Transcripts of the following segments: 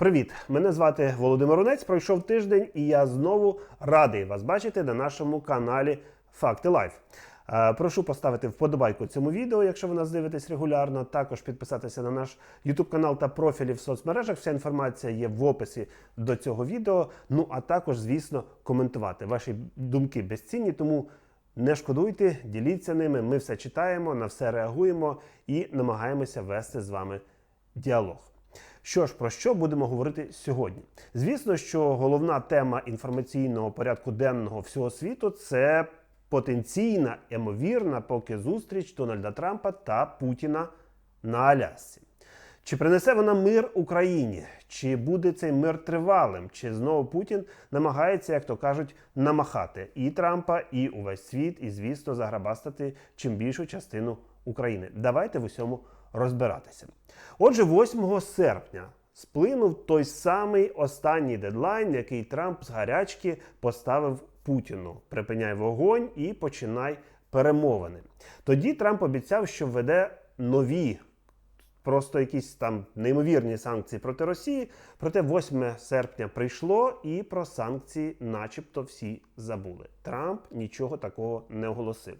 Привіт! Мене звати Володимир Рунець. Пройшов тиждень, і я знову радий вас бачити на нашому каналі Факти Лайф. Е, Прошу поставити вподобайку цьому відео, якщо ви нас дивитесь регулярно. Також підписатися на наш YouTube канал та профілі в соцмережах. Вся інформація є в описі до цього відео. Ну а також, звісно, коментувати. Ваші думки безцінні, тому не шкодуйте, діліться ними. Ми все читаємо, на все реагуємо і намагаємося вести з вами діалог. Що ж, про що будемо говорити сьогодні? Звісно, що головна тема інформаційного порядку денного всього світу це потенційна, ймовірна поки зустріч Дональда Трампа та Путіна на Алясці. Чи принесе вона мир Україні? Чи буде цей мир тривалим? Чи знову Путін намагається, як то кажуть, намахати і Трампа, і увесь світ, і, звісно, заграбастати чим більшу частину України? Давайте в усьому розбиратися. Отже, 8 серпня сплинув той самий останній дедлайн, який Трамп з гарячки поставив Путіну: припиняй вогонь і починай перемовини. Тоді Трамп обіцяв, що введе нові. Просто якісь там неймовірні санкції проти Росії. Проте 8 серпня прийшло, і про санкції, начебто, всі забули. Трамп нічого такого не оголосив.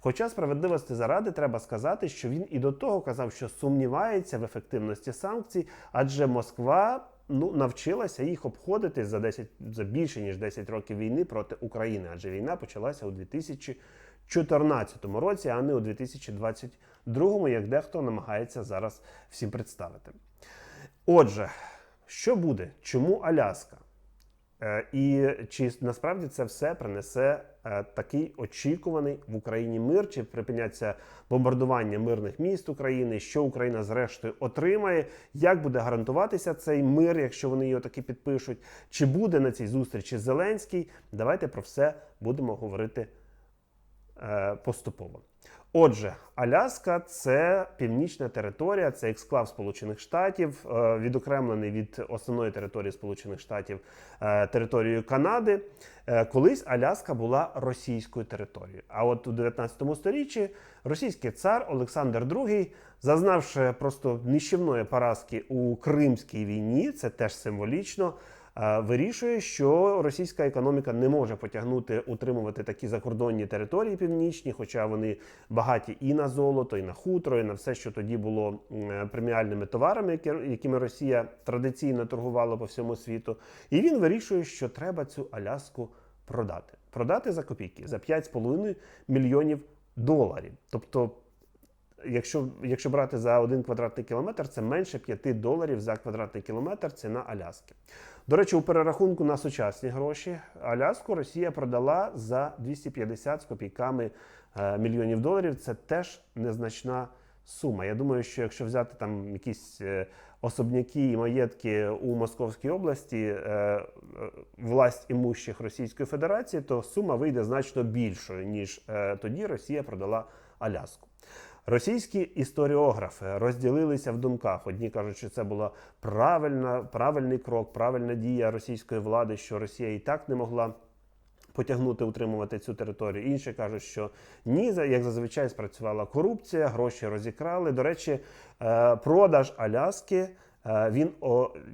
Хоча справедливості заради треба сказати, що він і до того казав, що сумнівається в ефективності санкцій, адже Москва ну навчилася їх обходити за 10, за більше ніж 10 років війни проти України, адже війна почалася у 2014 році, а не у 2022, як дехто намагається зараз всім представити. Отже, що буде? Чому Аляска? Е, І чи насправді це все принесе е, такий очікуваний в Україні мир? Чи припиняться бомбардування мирних міст України? Що Україна зрештою отримає? Як буде гарантуватися цей мир, якщо вони його таки підпишуть? Чи буде на цій зустрічі Зеленський? Давайте про все будемо говорити поступово. Отже, Аляска це північна територія, це ексклав Сполучених Штатів, е, відокремлений від основної території Сполучених Штатів е, територією Канади. Е, Колись Аляска була російською територією. А от у 19 сторіччі російський цар Олександр II, зазнавши просто нищівної поразки у Кримській війні, це теж символічно. Е, Вирішує, що російська економіка не може потягнути утримувати такі закордонні території північні, хоча вони багаті і на золото, і на хутро, і на все, що тоді було преміальними товарами, якими Росія традиційно торгувала по всьому світу. І він вирішує, що треба цю Аляску продати. Продати за копійки за 5,5 мільйонів доларів. Тобто Якщо, якщо брати за один квадратний кілометр, це менше 5 доларів за квадратний кілометр ціна Аляски. До речі, у перерахунку на сучасні гроші Аляску Росія продала за 250 з копійками е, мільйонів доларів. Це теж незначна сума. Я думаю, що якщо взяти там якісь е, особняки і маєтки у Московській області е, власть імущих Російської Федерації, то сума вийде значно більшою, ніж тоді Росія продала Аляску. Російські історіографи розділилися в думках. Одні кажуть, що це була правильна, правильний крок, правильна дія російської влади, що Росія і так не могла потягнути, утримувати цю територію. Інші кажуть, що ні, як зазвичай спрацювала корупція, гроші розікрали. До речі, е, продаж Аляски. е, Він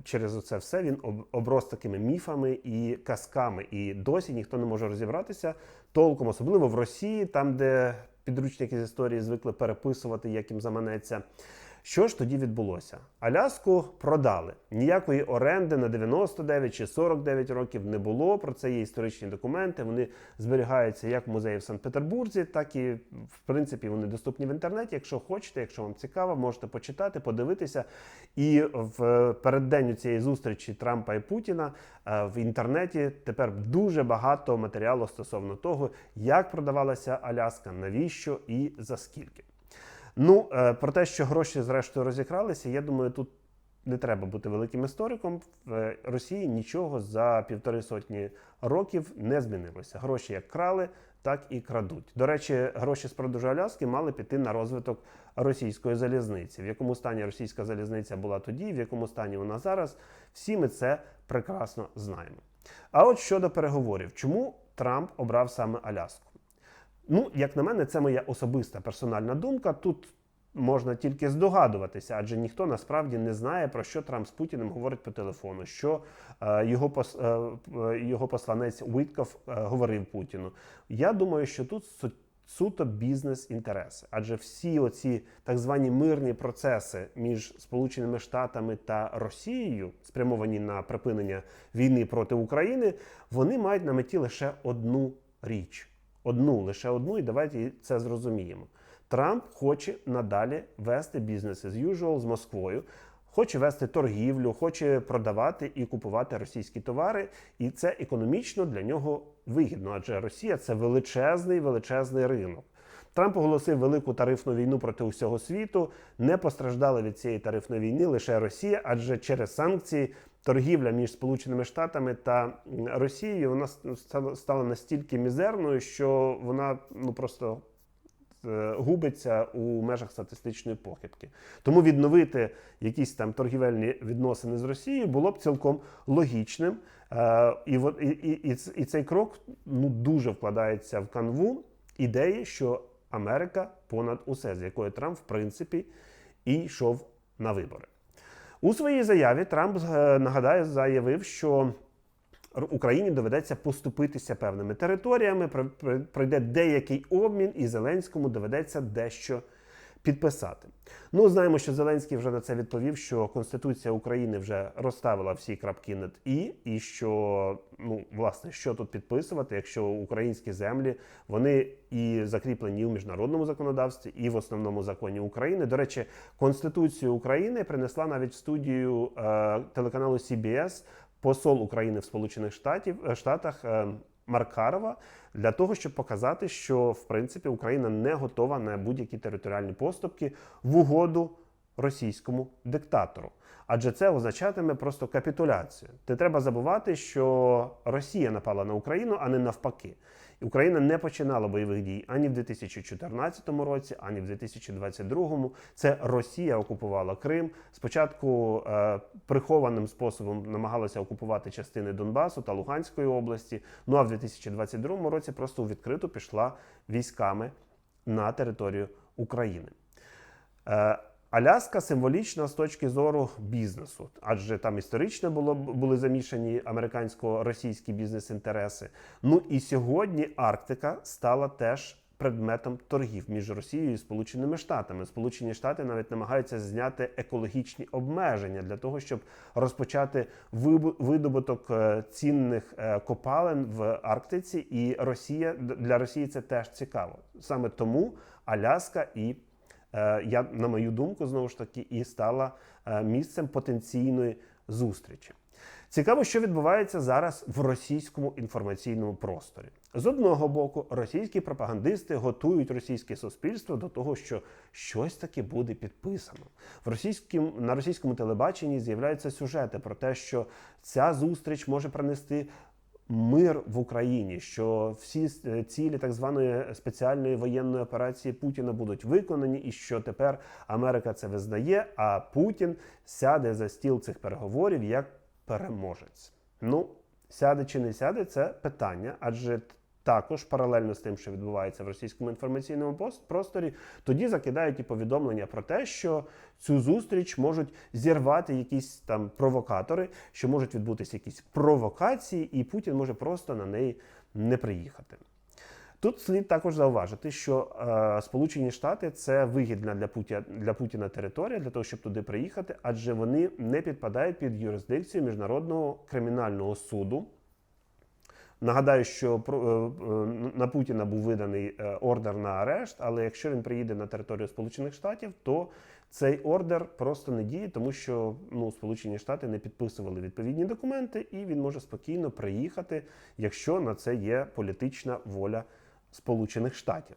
через це все він об- оброс такими міфами і казками. І досі ніхто не може розібратися толком, особливо в Росії, там, де підручники з історії звикли переписувати, як їм заманеться. Що ж тоді відбулося? Аляску продали. Ніякої оренди на 99 чи 49 років не було. Про це є історичні документи. Вони зберігаються як в музеї в Санкт-Петербурзі, так і в принципі вони доступні в інтернеті. Якщо хочете, якщо вам цікаво, можете почитати, подивитися. І в переддень цієї зустрічі Трампа і Путіна е, в інтернеті тепер дуже багато матеріалу стосовно того, як продавалася Аляска, навіщо і за скільки. Ну, е, про те, що гроші зрештою розікралися, я думаю, тут не треба бути великим істориком. В е, Росії нічого за півтори сотні років не змінилося. Гроші як крали, так і крадуть. До речі, гроші з продажу Аляски мали піти на розвиток російської залізниці. В якому стані російська залізниця була тоді, в якому стані вона зараз, всі ми це прекрасно знаємо. А от щодо переговорів, чому Трамп обрав саме Аляску? Ну, як на мене, це моя особиста персональна думка. Тут можна тільки здогадуватися, адже ніхто насправді не знає, про що Трамп з Путіним говорить по телефону, що е, його, пос- е, е, його посланець Уітков е, говорив Путіну. Я думаю, що тут су- суто бізнес-інтереси, адже всі оці так звані мирні процеси між Сполученими Штатами та Росією, спрямовані на припинення війни проти України, вони мають на меті лише одну річ. Одну, лише одну, і давайте це зрозуміємо. Трамп хоче надалі вести бізнес as usual з Москвою, хоче вести торгівлю, хоче продавати і купувати російські товари, і це економічно для нього вигідно, адже Росія це величезний величезний ринок. Трамп оголосив велику тарифну війну проти усього світу. Не постраждала від цієї тарифної війни лише Росія, адже через санкції торгівля між Сполученими Штатами та Росією вона стала- настільки мізерною, що вона ну просто е, губиться у межах статистичної похибки. Тому відновити якісь там торгівельні відносини з Росією було б цілком логічним. Е, І, і, і, і, цей крок ну, дуже вкладається в канву ідеї, що Америка понад усе, з якою Трамп, в принципі, і йшов на вибори. У своїй заяві Трамп е, нагадаю заявив, що Україні доведеться поступитися певними територіями, про- про- пройде деякий обмін, і Зеленському доведеться дещо підписати. Ну, знаємо, що Зеленський вже на це відповів, що Конституція України вже розставила всі крапки над і, і що ну власне що тут підписувати, якщо українські землі вони і закріплені в міжнародному законодавстві, і в основному законі України. До речі, Конституцію України принесла навіть в студію е, телеканалу CBS посол України в Сполучених Штатів, е, Штатах е, Маркарова для того, щоб показати, що в принципі Україна не готова на будь-які територіальні поступки в угоду російському диктатору. Адже це означатиме просто капітуляцію. Не треба забувати, що Росія напала на Україну, а не навпаки. Україна не починала бойових дій ані в 2014 році, ані в 2022. Це Росія окупувала Крим. Спочатку е, прихованим способом намагалася окупувати частини Донбасу та Луганської області. Ну а в 2022 році просто у відкриту пішла військами на територію України. Е, Аляска символічна з точки зору бізнесу, адже там історично було були замішані американсько-російські бізнес-інтереси. Ну і сьогодні Арктика стала теж предметом торгів між Росією і Сполученими Штатами. Сполучені Штати навіть намагаються зняти екологічні обмеження для того, щоб розпочати видобуток е, цінних е, копалин в Арктиці. І Росія для Росії це теж цікаво. Саме тому Аляска і я на мою думку, знову ж таки, і стала е, місцем потенційної зустрічі. Цікаво, що відбувається зараз в російському інформаційному просторі. З одного боку, російські пропагандисти готують російське суспільство до того, що щось таке буде підписано. В російському на російському телебаченні з'являються сюжети про те, що ця зустріч може принести мир в Україні, що всі е, цілі так званої спеціальної воєнної операції Путіна будуть виконані, і що тепер Америка це визнає, а Путін сяде за стіл цих переговорів як переможець. Ну, сяде чи не сяде, це питання, адже також паралельно з тим, що відбувається в російському інформаційному просторі, тоді закидають і повідомлення про те, що цю зустріч можуть зірвати якісь там провокатори, що можуть відбутися якісь провокації, і Путін може просто на неї не приїхати. Тут слід також зауважити, що е, Сполучені Штати це вигідна для Путіна для Путіна територія для того, щоб туди приїхати, адже вони не підпадають під юрисдикцію міжнародного кримінального суду. Нагадаю, що е, е, на Путіна був виданий е, ордер на арешт, але якщо він приїде на територію Сполучених Штатів, то цей ордер просто не діє, тому що ну, Сполучені Штати не підписували відповідні документи, і він може спокійно приїхати, якщо на це є політична воля Сполучених Штатів.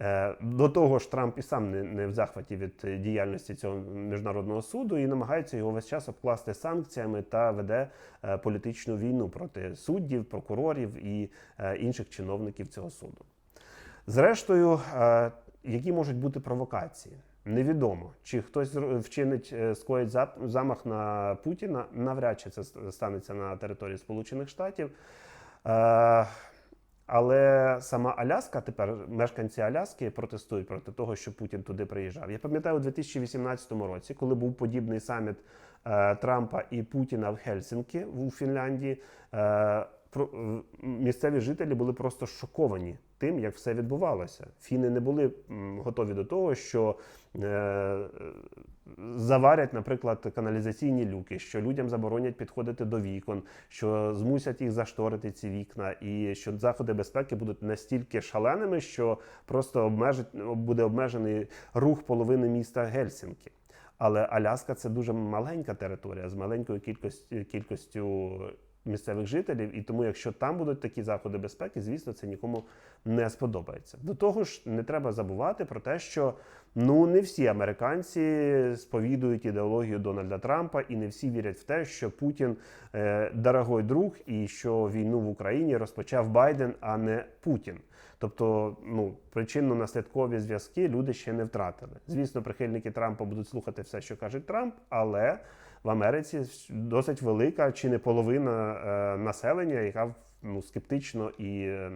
Е, До того ж, Трамп і сам не, не в захваті від діяльності цього міжнародного суду і намагається його весь час обкласти санкціями та веде е, політичну війну проти суддів, прокурорів і е, інших чиновників цього суду. Зрештою, які можуть бути провокації? Невідомо, чи хтось вчинить скоїть замах на Путіна. Навряд чи це станеться на території Сполучених Штатів. Але сама Аляска тепер мешканці Аляски протестують проти того, що Путін туди приїжджав. Я пам'ятаю у 2018 році, коли був подібний саміт е, Трампа і Путіна в Хельсінкі у Фінляндії. Е, місцеві жителі були просто шоковані тим, як все відбувалося. Фіни не були готові до того, що е, заварять, наприклад, каналізаційні люки, що людям заборонять підходити до вікон, що змусять їх зашторити ці вікна, і що заходи безпеки будуть настільки шаленими, що просто обмежить, буде обмежений рух половини міста Гельсінкі. Але Аляска це дуже маленька територія з маленькою кількістю, кількістю місцевих жителів, і тому, якщо там будуть такі заходи безпеки, звісно, це нікому не сподобається. До того ж, не треба забувати про те, що ну не всі американці сповідують ідеологію Дональда Трампа, і не всі вірять в те, що Путін е, дорогой друг, і що війну в Україні розпочав Байден, а не Путін. Тобто, ну причинно-наслідкові зв'язки люди ще не втратили. Звісно, прихильники Трампа будуть слухати все, що каже Трамп, але в Америці досить велика чи не половина е, населення, яка ну, скептично і е,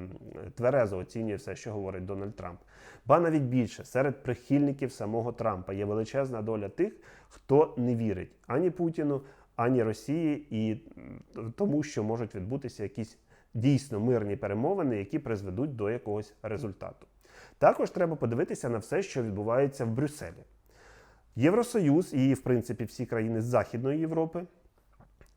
тверезо оцінює все, що говорить Дональд Трамп. Ба навіть більше серед прихильників самого Трампа є величезна доля тих, хто не вірить ані Путіну, ані Росії, і тому, що можуть відбутися якісь дійсно мирні перемовини, які призведуть до якогось результату. Також треба подивитися на все, що відбувається в Брюсселі. Євросоюз і, в принципі, всі країни з Західної Європи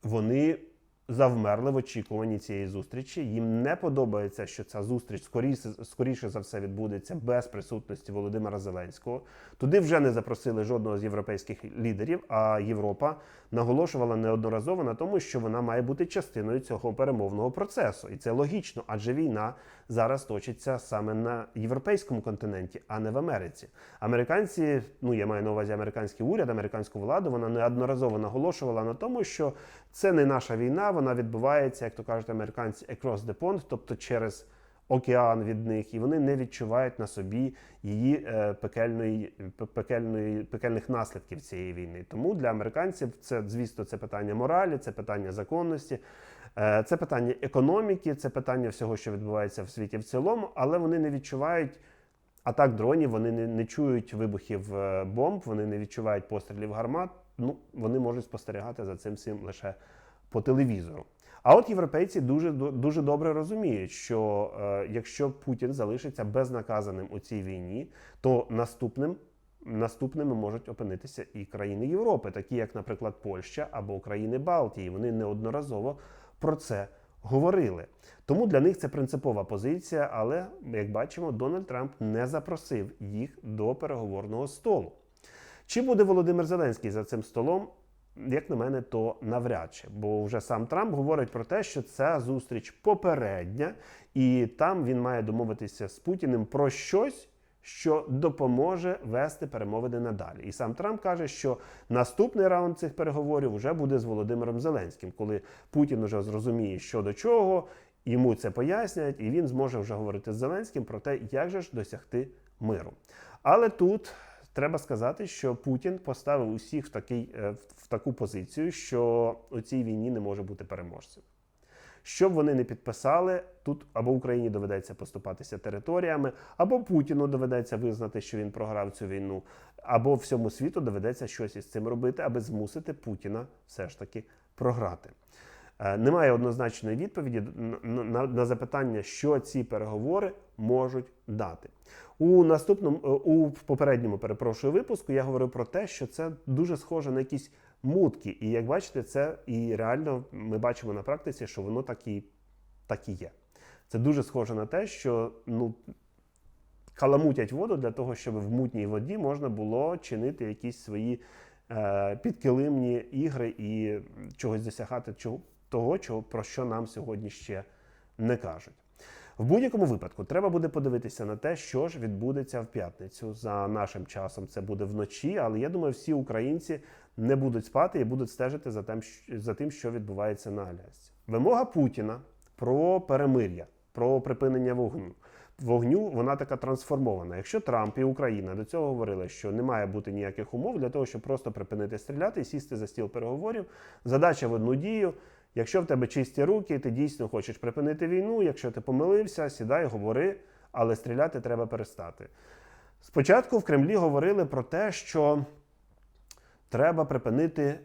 вони завмерли в очікуванні цієї зустрічі. Їм не подобається, що ця зустріч скоріше, скоріше за все відбудеться без присутності Володимира Зеленського. Туди вже не запросили жодного з європейських лідерів. А Європа наголошувала неодноразово на тому, що вона має бути частиною цього перемовного процесу, і це логічно, адже війна зараз точиться саме на європейському континенті, а не в Америці. Американці, ну я маю на увазі американський уряд, американську владу, вона неодноразово наголошувала на тому, що це не наша війна, вона відбувається, як то кажуть американці, across the pond, тобто через океан від них, і вони не відчувають на собі її е, пекельної, пекельної, пекельних наслідків цієї війни. Тому для американців це, звісно, це питання моралі, це питання законності. Е, Це питання економіки, це питання всього, що відбувається в світі в цілому, але вони не відчувають атак дронів, вони не, не чують вибухів е, бомб, вони не відчувають пострілів гармат. Ну, вони можуть спостерігати за цим всім лише по телевізору. А от європейці дуже дуже добре розуміють, що е, якщо Путін залишиться безнаказаним у цій війні, то наступним наступними можуть опинитися і країни Європи, такі як, наприклад, Польща або країни Балтії. Вони неодноразово про це говорили. Тому для них це принципова позиція, але як бачимо, Дональд Трамп не запросив їх до переговорного столу. Чи буде Володимир Зеленський за цим столом? Як на мене, то навряд чи, бо вже сам Трамп говорить про те, що ця зустріч попередня, і там він має домовитися з Путіним про щось, що допоможе вести перемовини надалі. І сам Трамп каже, що наступний раунд цих переговорів вже буде з Володимиром Зеленським, коли Путін вже зрозуміє, що до чого, йому це пояснять, і він зможе вже говорити з Зеленським про те, як же ж досягти миру. Але тут треба сказати, що Путін поставив усіх в, такий, е, в таку позицію, що у цій війні не може бути переможцем. Що б вони не підписали, тут або Україні доведеться поступатися територіями, або Путіну доведеться визнати, що він програв цю війну, або всьому світу доведеться щось із цим робити, аби змусити Путіна все ж таки програти. Е, Немає однозначної відповіді на запитання, що ці переговори можуть дати. У наступному е, у попередньому перепрошую випуску я говорив про те, що це дуже схоже на якісь мутки. І як бачите, це і реально ми бачимо на практиці, що воно так і, так і є. Це дуже схоже на те, що ну, каламутять воду для того, щоб в мутній воді можна було чинити якісь свої е, підкилимні ігри і чогось досягати чого, того, чого, про що нам сьогодні ще не кажуть. В будь-якому випадку треба буде подивитися на те, що ж відбудеться в п'ятницю. За нашим часом це буде вночі, але я думаю, всі українці не будуть спати і будуть стежити за тим, за тим, що відбувається на Алясці. Вимога Путіна про перемир'я, про припинення вогню. Вогню вона така трансформована. Якщо Трамп і Україна до цього говорили, що не має бути ніяких умов для того, щоб просто припинити стріляти і сісти за стіл переговорів, задача в одну дію Якщо в тебе чисті руки, ти дійсно хочеш припинити війну. Якщо ти помилився, сідай, говори, але стріляти треба перестати. Спочатку в Кремлі говорили про те, що треба припинити е,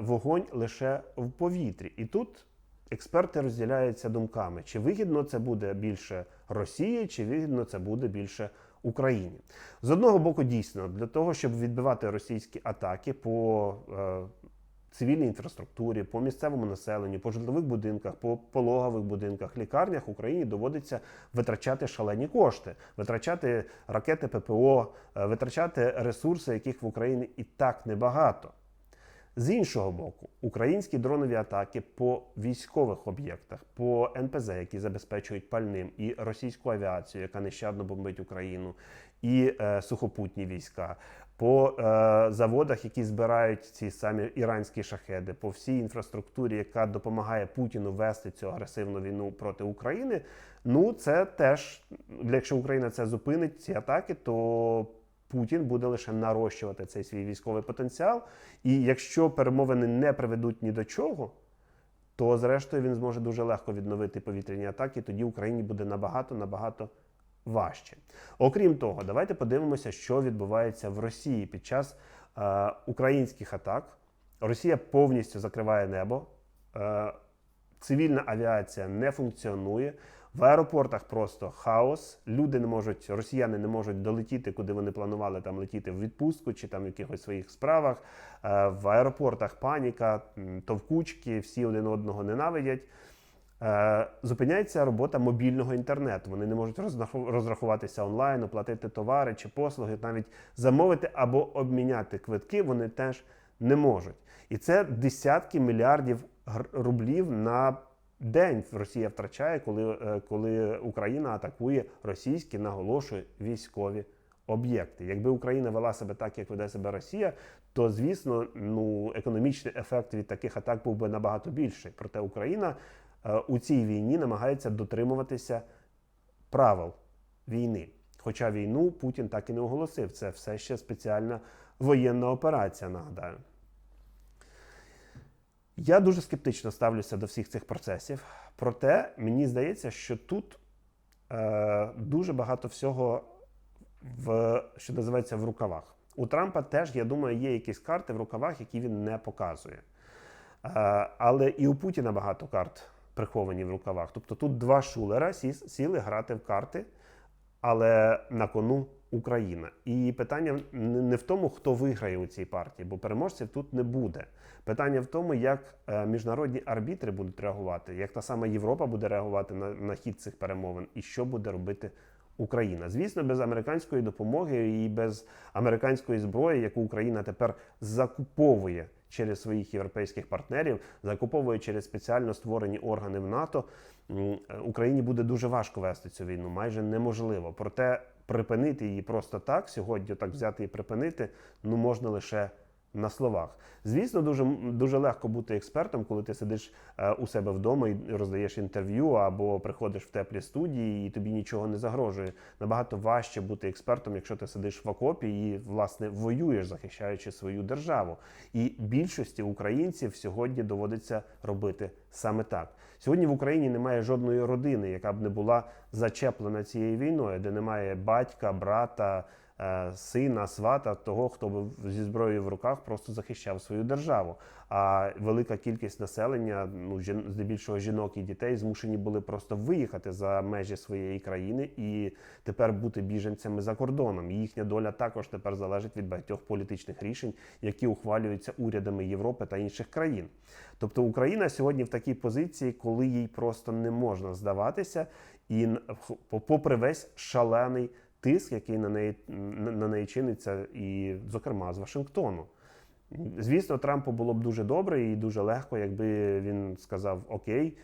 вогонь лише в повітрі. І тут експерти розділяються думками, чи вигідно це буде більше Росії, чи вигідно це буде більше Україні. З одного боку, дійсно, для того, щоб відбивати російські атаки по е, цивільній інфраструктурі, по місцевому населенню, по житлових будинках, по пологових будинках, лікарнях Україні доводиться витрачати шалені кошти, витрачати ракети ППО, е, витрачати ресурси, яких в Україні і так небагато. З іншого боку, українські дронові атаки по військових об'єктах, по НПЗ, які забезпечують пальним, і російську авіацію, яка нещадно бомбить Україну, і е, сухопутні війська, по е, заводах, які збирають ці самі іранські шахеди, по всій інфраструктурі, яка допомагає Путіну вести цю агресивну війну проти України. Ну це теж, якщо Україна це зупинить, ці атаки, то Путін буде лише нарощувати цей свій військовий потенціал. І якщо перемовини не приведуть ні до чого, то зрештою він зможе дуже легко відновити повітряні атаки. Тоді Україні буде набагато набагато важче. Окрім того, давайте подивимося, що відбувається в Росії під час е, українських атак. Росія повністю закриває небо. Е, цивільна авіація не функціонує. В аеропортах просто хаос. Люди не можуть, росіяни не можуть долетіти, куди вони планували там летіти в відпустку чи там в якихось своїх справах. Е, В аеропортах паніка, товкучки, всі один одного ненавидять. Е, Зупиняється робота мобільного інтернету. Вони не можуть розраху- розрахуватися онлайн, оплатити товари чи послуги, навіть замовити або обміняти квитки вони теж не можуть. І це десятки мільярдів рублів на день Росія втрачає, коли, е, коли Україна атакує російські, наголошую, військові об'єкти. Якби Україна вела себе так, як веде себе Росія, то звісно, ну економічний ефект від таких атак був би набагато більший. Проте Україна у цій війні намагається дотримуватися правил війни. Хоча війну Путін так і не оголосив. Це все ще спеціальна воєнна операція, нагадаю. Я дуже скептично ставлюся до всіх цих процесів. Проте мені здається, що тут е, дуже багато всього, в, що називається, в рукавах. У Трампа теж, я думаю, є якісь карти в рукавах, які він не показує. Е, але і у Путіна багато карт приховані в рукавах. Тобто тут два шулера сіли грати в карти, але на кону Україна. І питання не не в тому, хто виграє у цій партії, бо переможців тут не буде. Питання в тому, як е, міжнародні арбітри будуть реагувати, як та сама Європа буде реагувати на, на хід цих перемовин, і що буде робити Україна. Звісно, без американської допомоги і без американської зброї, яку Україна тепер закуповує через своїх європейських партнерів, закуповує через спеціально створені органи в НАТО. Україні буде дуже важко вести цю війну, майже неможливо. Проте припинити її просто так сьогодні, так взяти і припинити, ну можна лише на словах. Звісно, дуже дуже легко бути експертом, коли ти сидиш е, у себе вдома і роздаєш інтерв'ю або приходиш в теплі студії, і тобі нічого не загрожує. Набагато важче бути експертом, якщо ти сидиш в окопі і власне воюєш, захищаючи свою державу. І більшості українців сьогодні доводиться робити саме так. Сьогодні в Україні немає жодної родини, яка б не була зачеплена цією війною, де немає батька, брата сина, свата, того, хто б зі зброєю в руках просто захищав свою державу. А велика кількість населення, ну здебільшого жінок і дітей, змушені були просто виїхати за межі своєї країни і тепер бути біженцями за кордоном. Їхня доля також тепер залежить від багатьох політичних рішень, які ухвалюються урядами Європи та інших країн. Тобто Україна сьогодні в такій позиції, коли їй просто не можна здаватися, і попри весь шалений тиск, який на неї на неї чиниться, і, зокрема, з Вашингтону. Звісно, Трампу було б дуже добре і дуже легко, якби він сказав: Окей,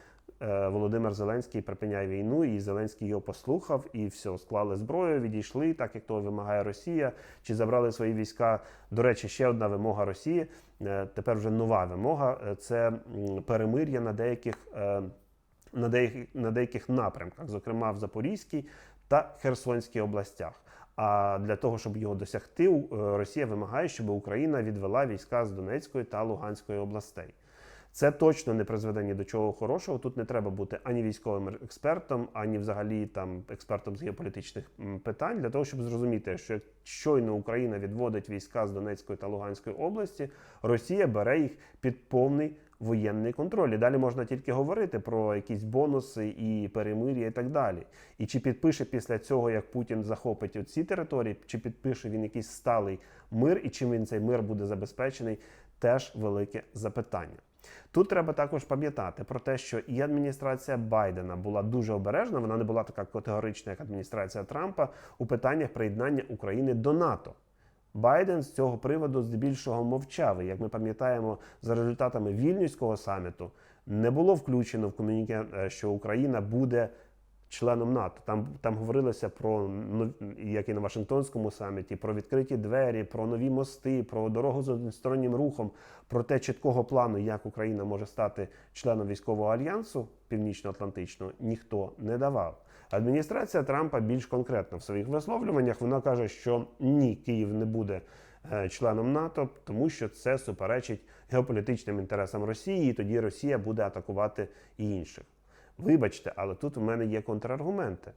е, Володимир Зеленський припиняє війну, і Зеленський його послухав, і все, склали зброю, відійшли, так як того вимагає Росія, чи забрали свої війська. До речі, ще одна вимога Росії. е, Тепер вже нова вимога е, це перемир'я на деяких. На деяких, на деяких напрямках, зокрема в Запорізькій та Херсонській областях. А для того, щоб його досягти, е, Росія вимагає, щоб Україна відвела війська з Донецької та Луганської областей. Це точно не призведе ні до чого хорошого. Тут не треба бути ані військовим експертом, ані взагалі там експертом з геополітичних питань для того, щоб зрозуміти, що щойно Україна відводить війська з Донецької та Луганської області, Росія бере їх під повний воєнний контроль. І далі можна тільки говорити про якісь бонуси і перемир'я і так далі. І чи підпише після цього, як Путін захопить ці території, чи підпише він якийсь сталий мир, і чим він цей мир буде забезпечений, теж велике запитання. Тут треба також пам'ятати про те, що і адміністрація Байдена була дуже обережна, вона не була така категорична, як адміністрація Трампа у питаннях приєднання України до НАТО. Байден з цього приводу здебільшого мовчав. І, як ми пам'ятаємо, за результатами вільнюського саміту не було включено в комуніке, е, що Україна буде членом НАТО. Там, там говорилося про як і на Вашингтонському саміті, про відкриті двері, про нові мости, про дорогу з одностороннім рухом, про те чіткого плану, як Україна може стати членом військового альянсу північно-атлантичного, ніхто не давав. Адміністрація Трампа більш конкретно в своїх висловлюваннях вона каже, що ні, Київ не буде е, членом НАТО, тому що це суперечить геополітичним інтересам Росії, і тоді Росія буде атакувати і інших. Вибачте, але тут у мене є контраргументи.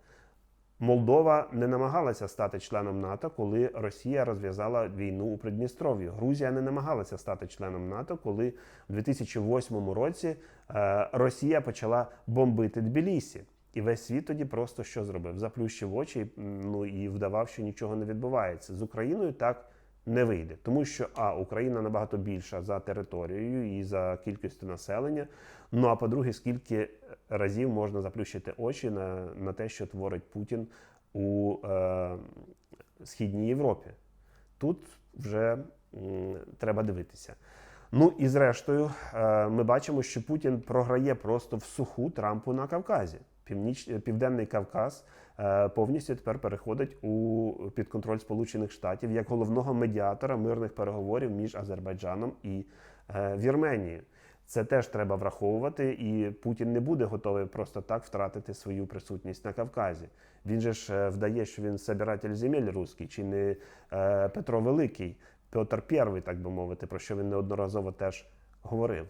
Молдова не намагалася стати членом НАТО, коли Росія розв'язала війну у Придністров'ї. Грузія не намагалася стати членом НАТО, коли в 2008 році е, Росія почала бомбити Тбілісі. І весь світ тоді просто що зробив? Заплющив очі ну, і вдавав, що нічого не відбувається. З Україною так не вийде, тому що а Україна набагато більша за територією і за кількістю населення. Ну а по-друге, скільки разів можна заплющити очі на, на те, що творить Путін у е, східній Європі. Тут вже м, треба дивитися. Ну і зрештою, е, ми бачимо, що Путін програє просто в суху Трампу на Кавказі. Північ, Південний Кавказ е, повністю тепер переходить у під контроль Сполучених Штатів як головного медіатора мирних переговорів між Азербайджаном і е, Вірменією. Це теж треба враховувати, і Путін не буде готовий просто так втратити свою присутність на Кавказі. Він же ж е, вдає, що він собиратель земель русський, чи не Петро Великий, Петр І, так би мовити, про що він неодноразово теж говорив.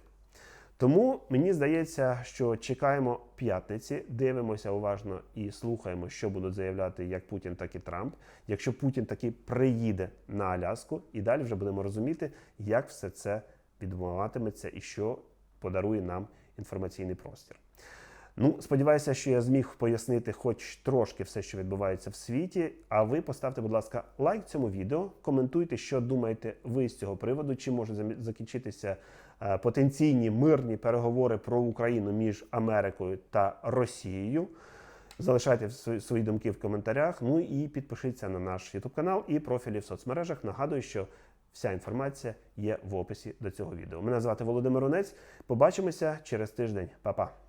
Тому мені здається, що чекаємо п'ятниці, дивимося уважно і слухаємо, що будуть заявляти як Путін, так і Трамп. Якщо Путін таки приїде на Аляску, і далі вже будемо розуміти, як все це відбуватиметься і що подарує нам інформаційний простір. Ну, сподіваюся, що я зміг пояснити хоч трошки все, що відбувається в світі. А ви поставте, будь ласка, лайк цьому відео, коментуйте, що думаєте ви з цього приводу, чи може закінчитися потенційні мирні переговори про Україну між Америкою та Росією. Залишайте свої- свої думки в коментарях. Ну і підпишіться на наш YouTube канал і профілі в соцмережах. Нагадую, що вся інформація є в описі до цього відео. Мене звати Володимир Унець. Побачимося через тиждень. Па-па!